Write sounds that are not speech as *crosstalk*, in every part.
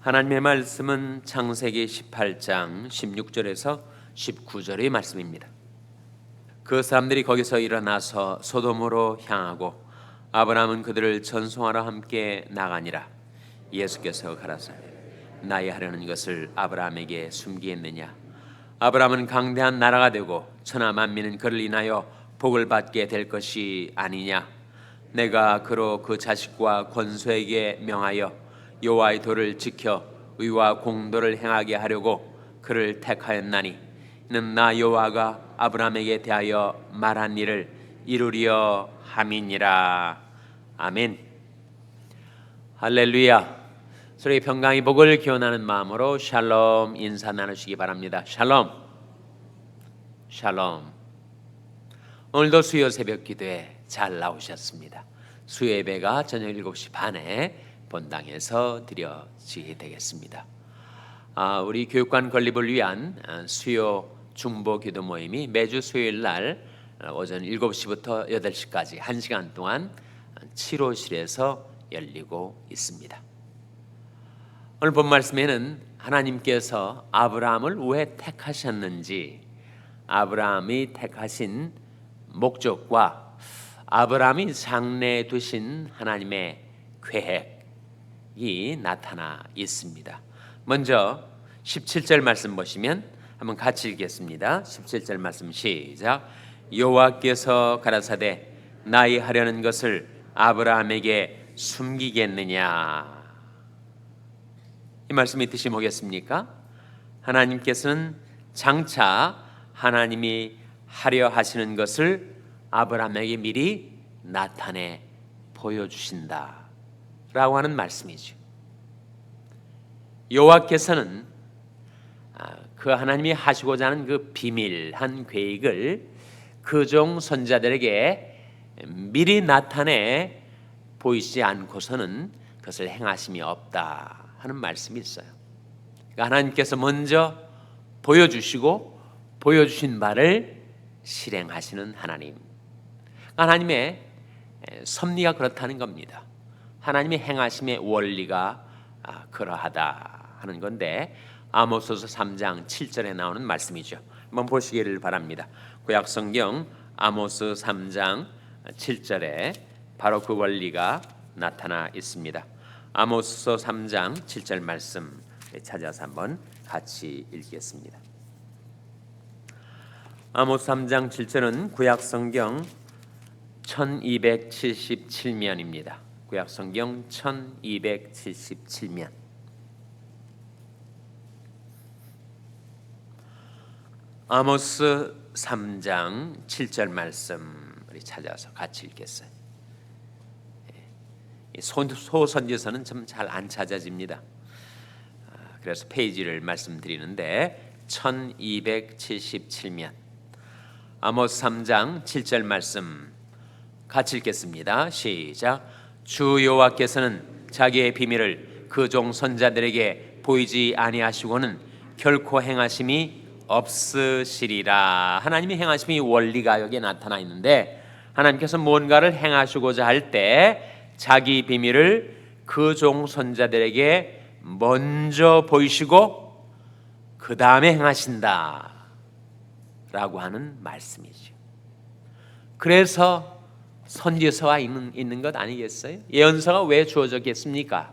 하나님의 말씀은 창세기 18장 16절에서 19절의 말씀입니다. 그 사람들이 거기서 일어나서 소돔으로 향하고 아브라함은 그들을 전송하러 함께 나가니라. 예수께서 가라사대 나의 하려는 것을 아브라함에게 숨기겠느냐? 아브라함은 강대한 나라가 되고 천하 만민은 그를 인하여 복을 받게 될 것이 아니냐? 내가 그로 그 자식과 권소에게 명하여 여호와의 도를 지켜 의와 공도를 행하게 하려고 그를 택하였나니 이는 나 여호와가 아브라함에게 대하여 말한 일을 이루려 함이니라. 아멘. 할렐루야. 소리 평강의 복을 기원하는 마음으로 샬롬 인사 나누시기 바랍니다. 샬롬. 샬롬. 오늘도 수요 새벽 기도에 잘 나오셨습니다. 수요 예배가 저녁 7시 반에 본당에서 드려지게 되겠습니다. 아, 우리 교육관 건립을 위한 아, 수요 중보 기도 모임이 매주 수요일 날 오전 7시부터 8시까지 1시간 동안 7호실에서 열리고 있습니다. 오늘 본 말씀에는 하나님께서 아브라함을 왜 택하셨는지 아브라함이 택하신 목적과 아브라함이 장래에 두신 하나님의 계획 이 나타나 있습니다. 먼저 17절 말씀 보시면 한번 같이 읽겠습니다. 17절 말씀 시작. 여호와께서 가라사대 나의 하려는 것을 아브라함에게 숨기겠느냐? 이 말씀이 뜻이 뭐겠습니까? 하나님께서는 장차 하나님이 하려 하시는 것을 아브라함에게 미리 나타내 보여주신다. 라고 하는 말씀이죠. 여호와께서는 아, 그 하나님이 하시고자 하는 그 비밀한 계획을 그 종 선자들에게 미리 나타내 보이지 않고서는 그것을 행하심이 없다 하는 말씀이 있어요. 그러니까 하나님께서 먼저 보여주시고 보여주신 바를 실행하시는 하나님. 하나님의 섭리가 그렇다는 겁니다. 하나님의 행하심의 원리가 아, 그러하다 하는 건데 아모스서 3장 7절에 나오는 말씀이죠. 한번 보시기를 바랍니다. 구약 성경 아모스 3장 7절에 바로 그 원리가 나타나 있습니다. 아모스서 3장 7절 말씀 찾아서 한번 같이 읽겠습니다. 아모스 3장 7절은 구약 성경 1277면입니다. 구약 성경 1277면 아모스 3장 7절 말씀 우리 찾아서 같이 읽겠어요. 예. 소선지서는 좀잘안 찾아집니다. 아, 그래서 페이지를 말씀드리는데 1277면 아모스 3장 7절 말씀 같이 읽겠습니다. 시작. 주 여호와께서는 자기의 비밀을 그 종 선자들에게 보이지 아니하시고는 결코 행하심이 없으시리라. 하나님의 행하심이 원리가 여기에 나타나 있는데 하나님께서 뭔가를 행하시고자 할 때 자기 비밀을 그 종 선자들에게 먼저 보이시고 그 다음에 행하신다. 라고 하는 말씀이죠. 그래서 선지서가 있는, 있는 것 아니겠어요? 예언서가 왜 주어졌겠습니까?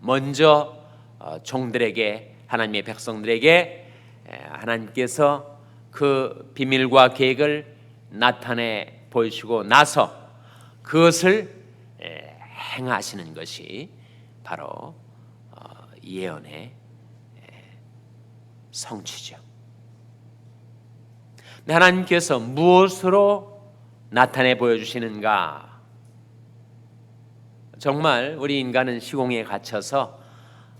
먼저 어, 종들에게 하나님의 백성들에게 하나님께서 그 비밀과 계획을 나타내 보이시고 나서 그것을 행하시는 것이 바로 어, 예언의 성취죠. 하나님께서 무엇으로 나타내 보여주시는가? 정말 우리 인간은 시공에 갇혀서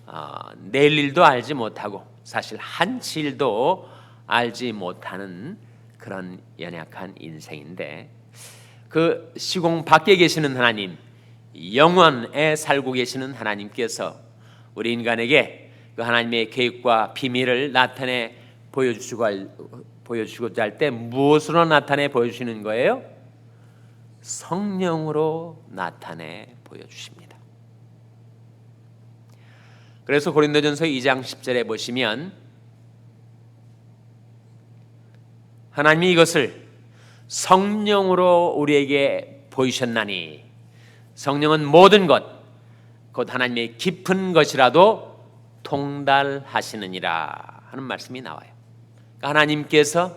어, 내일 일도 알지 못하고 사실 한치 일도 알지 못하는 그런 연약한 인생인데 그 시공 밖에 계시는 하나님 영원에 살고 계시는 하나님께서 우리 인간에게 그 하나님의 계획과 비밀을 나타내 보여주시고 보여주고자 할 때 무엇으로 나타내 보여주시는 거예요? 성령으로 나타내 보여주십니다. 그래서 고린도전서 2장 10절에 보시면 하나님이 이것을 성령으로 우리에게 보이셨나니 성령은 모든 것, 곧 하나님의 깊은 것이라도 통달하시느니라 하는 말씀이 나와요. 그러니까 하나님께서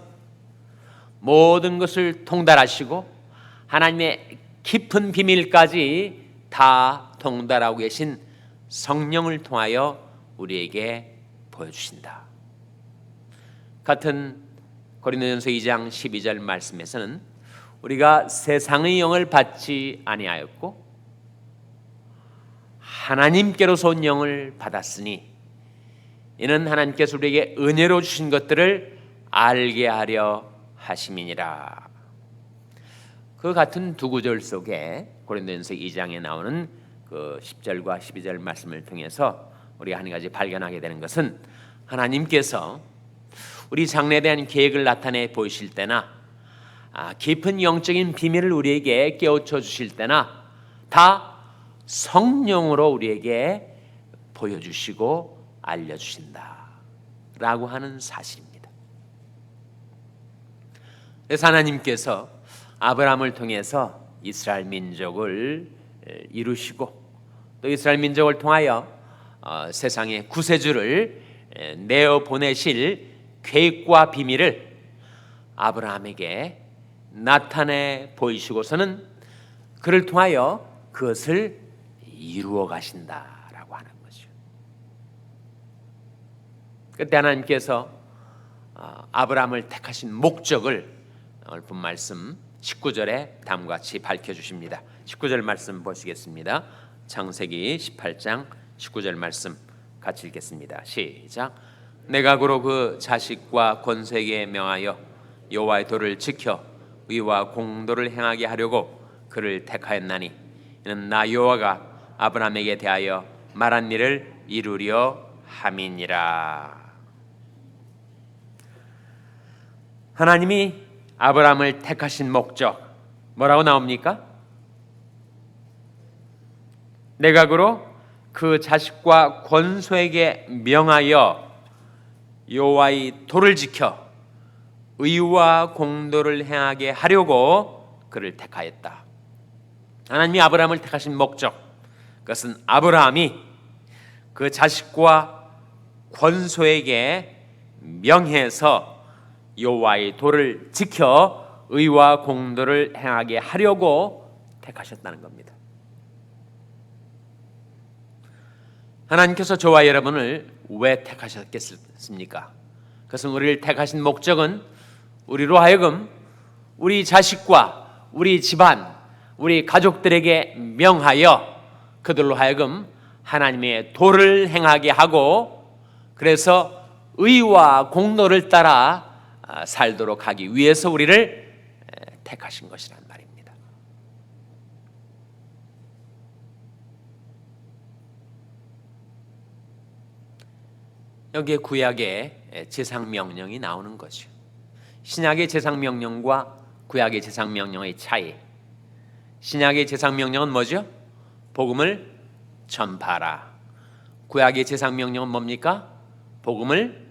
모든 것을 통달하시고 하나님의 깊은 비밀까지 다 통달하고 계신 성령을 통하여 우리에게 보여주신다. 같은 고린도전서 2장 12절 말씀에서는 우리가 세상의 영을 받지 아니하였고 하나님께로서 온 영을 받았으니 이는 하나님께서 우리에게 은혜로 주신 것들을 알게 하려 하심이니라. 그 같은 두 구절 속에 고린도전서 2장에 나오는 그 10절과 12절 말씀을 통해서 우리가 한 가지 발견하게 되는 것은 하나님께서 우리 장래에 대한 계획을 나타내 보이실 때나 아, 깊은 영적인 비밀을 우리에게 깨우쳐 주실 때나 다 성령으로 우리에게 보여주시고 알려주신다라고 하는 사실입니다. 그래서 하나님께서 아브라함을 통해서 이스라엘 민족을 이루시고 또 이스라엘 민족을 통하여 어, 세상의 구세주를 내어 보내실 계획과 비밀을 아브라함에게 나타내 보이시고서는 그를 통하여 그것을 이루어 가신다라고 하는 거죠. 그때 하나님께서 어, 아브라함을 택하신 목적을 오늘 본 말씀 19절에 다음과 같이 밝혀 주십니다. 19절 말씀 보시겠습니다. 창세기 18장 19절 말씀 같이 읽겠습니다. 시작. 내가 고로 그 자식과 권세에게 명하여 여호와의 도를 지켜 의와 공도를 행하게 하려고 그를 택하였나니 이는 나 여호와가 아브라함에게 대하여 말한 일을 이루려 함이니라. 하나님이 아브라함을 택하신 목적 뭐라고 나옵니까? 내각으로 그 자식과 권소에게 명하여 여호와의 도를 지켜 의와 공도를 행하게 하려고 그를 택하였다. 하나님이 아브라함을 택하신 목적 그것은 아브라함이 그 자식과 권소에게 명해서 여호와의 도를 지켜 의와 공도를 행하게 하려고 택하셨다는 겁니다. 하나님께서 저와 여러분을 왜 택하셨겠습니까? 그것은 우리를 택하신 목적은 우리로 하여금 우리 자식과 우리 집안, 우리 가족들에게 명하여 그들로 하여금 하나님의 도를 행하게 하고 그래서 의와 공로를 따라 아, 살도록 하기 위해서 우리를 택하신 것이란 말입니다. 여기에 구약의 제상 명령이 나오는 거죠. 신약의 제상 명령과 구약의 제상 명령의 차이. 신약의 제상 명령은 뭐죠? 복음을 전파하라. 구약의 제상 명령은 뭡니까? 복음을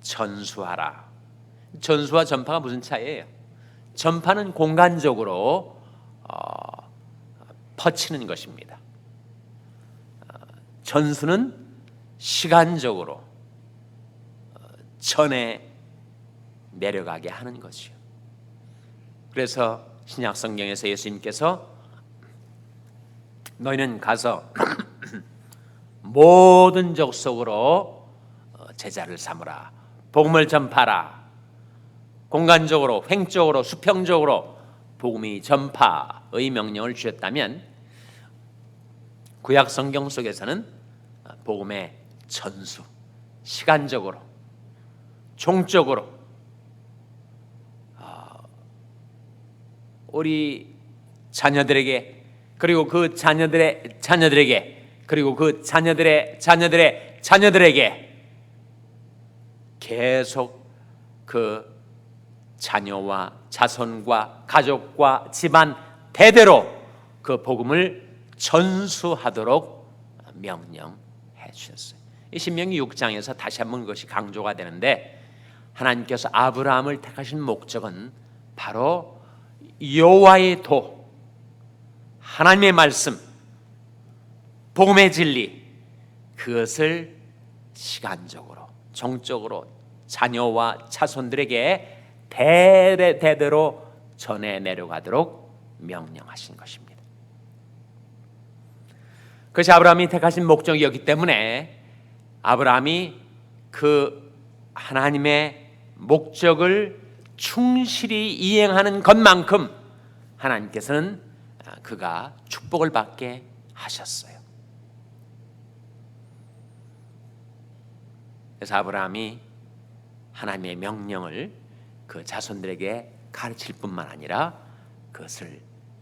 전수하라. 전수와 전파가 무슨 차이예요? 전파는 공간적으로 어, 퍼치는 것입니다. 어, 전수는 시간적으로 어, 전에 내려가게 하는 것이요. 그래서 신약 성경에서 예수님께서 너희는 가서 *clears throat* 모든 족속으로 어, 제자를 삼으라. 복음을 전파라. 공간적으로, 횡적으로, 수평적으로 복음이 전파의 명령을 주셨다면 구약 성경 속에서는 복음의 전수, 시간적으로, 종적으로 어, 우리 자녀들에게 그리고 그 자녀들의 자녀들에게 그리고 그 자녀들의 자녀들의 자녀들에게 계속 그 자녀와 자손과 가족과 집안 대대로 그 복음을 전수하도록 명령해 주셨어요. 이 신명기 6장에서 다시 한번 그것이 강조가 되는데 하나님께서 아브라함을 택하신 목적은 바로 여호와의 도 하나님의 말씀 복음의 진리 그것을 시간적으로 정적으로 자녀와 자손들에게 대대 대대로 전해 내려가도록 명령하신 것입니다. 그것이 아브라함이 택하신 목적이었기 때문에 아브라함이 그 하나님의 목적을 충실히 이행하는 것만큼 하나님께서는 그가 축복을 받게 하셨어요. 그래서 아브라함이 하나님의 명령을 그 자손들에게 가르칠 뿐만 아니라 그것을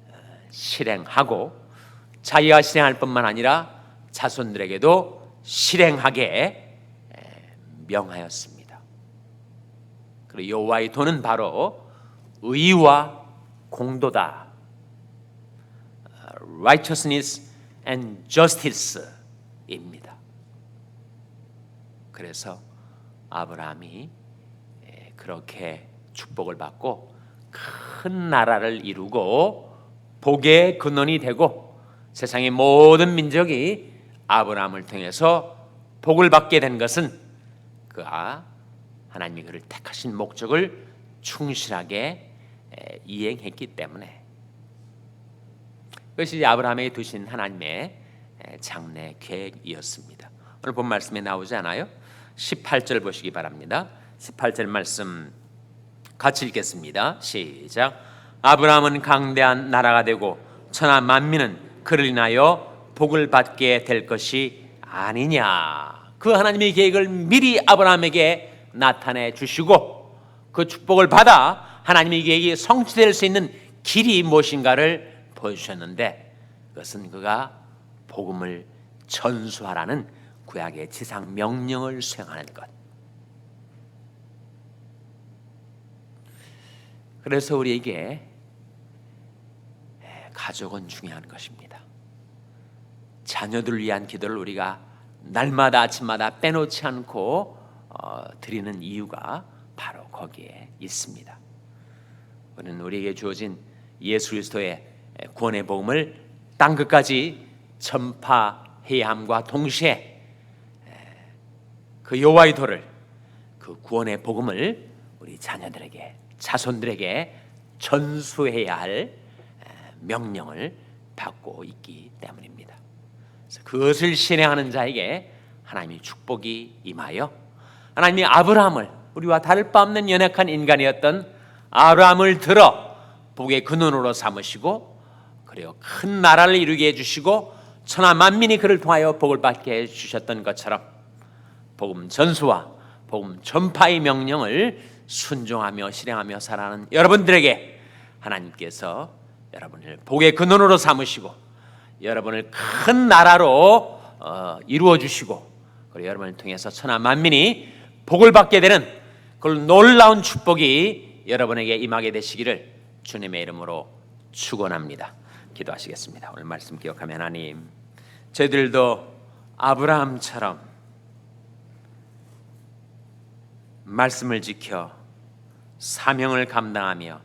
어, 실행하고 자기가 실행할 뿐만 아니라 자손들에게도 실행하게 명하였습니다. 그리고 여호와의 도는 바로 의와 공도다. righteousness and justice입니다. 그래서 아브라함이 그렇게 축복을 받고 큰 나라를 이루고 복의 근원이 되고 세상의 모든 민족이 아브라함을 통해서 복을 받게 된 것은 그가 하나님이 그를 택하신 목적을 충실하게 이행했기 때문에 그것이 아브라함에게 두신 하나님의 장래 계획이었습니다. 오늘 본 말씀에 나오지 않아요? 18절 보시기 바랍니다. 18절 말씀 같이 읽겠습니다. 시작. 아브라함은 강대한 나라가 되고 천하 만민은 그를 인하여 복을 받게 될 것이 아니냐. 그 하나님의 계획을 미리 아브라함에게 나타내 주시고 그 축복을 받아 하나님의 계획이 성취될 수 있는 길이 무엇인가를 보여주셨는데 그것은 그가 복음을 전수하라는 구약의 지상 명령을 수행하는 것. 그래서 우리에게 가족은 중요한 것입니다. 자녀들을 위한 기도를 우리가 날마다 아침마다 빼놓지 않고 어, 드리는 이유가 바로 거기에 있습니다. 우리는 우리에게 주어진 예수 그리스도의 구원의 복음을 땅 끝까지 전파해야 함과 동시에 그 여호와의 도를 그 구원의 복음을 우리 자녀들에게 자손들에게 전수해야 할 명령을 받고 있기 때문입니다. 그것을 실행하는 자에게 하나님의 축복이 임하여 하나님이 아브라함을 우리와 다를 바 없는 연약한 인간이었던 아브라함을 들어 복의 근원으로 삼으시고 그리고 큰 나라를 이루게 해주시고 천하 만민이 그를 통하여 복을 받게 해주셨던 것처럼 복음 전수와 복음 전파의 명령을 순종하며 실행하며 살아가는 여러분들에게 하나님께서 여러분을 복의 근원으로 삼으시고 여러분을 큰 나라로 어, 이루어 주시고 그리고 여러분을 통해서 천하 만민이 복을 받게 되는 그 놀라운 축복이 여러분에게 임하게 되시기를 주님의 이름으로 축원합니다. 기도하시겠습니다. 오늘 말씀 기억하면 하나님, 저희들도 아브라함처럼 말씀을 지켜 사명을 감당하며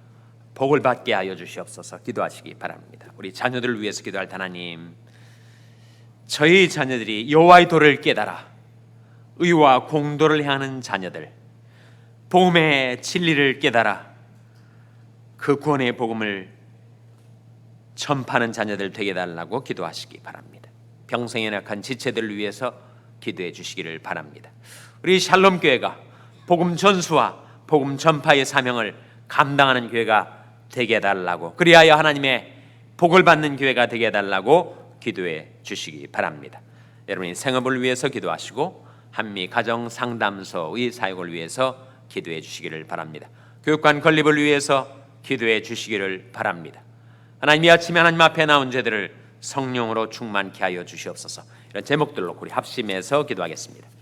복을 받게 하여 주시옵소서. 기도하시기 바랍니다. 우리 자녀들을 위해서 기도할 하나님, 저희 자녀들이 여호와의 도를 깨달아 의와 공도를 향하는 자녀들, 복음의 진리를 깨달아 그 구원의 복음을 전파하는 자녀들 되게 달라고 기도하시기 바랍니다. 평생에 약한 지체들을 위해서 기도해 주시기를 바랍니다. 우리 샬롬 교회가 복음 전수와 복음 전파의 사명을 감당하는 교회가 되게 달라고 그리하여 하나님의 복을 받는 교회가 되게 달라고 기도해 주시기 바랍니다. 여러분이 생업을 위해서 기도하시고 한미 가정 상담소의 사역을 위해서 기도해 주시기를 바랍니다. 교육관 건립을 위해서 기도해 주시기를 바랍니다. 하나님 이 아침에 하나님 앞에 나온 제들을 성령으로 충만케 하여 주시옵소서. 이런 제목들로 우리 합심해서 기도하겠습니다.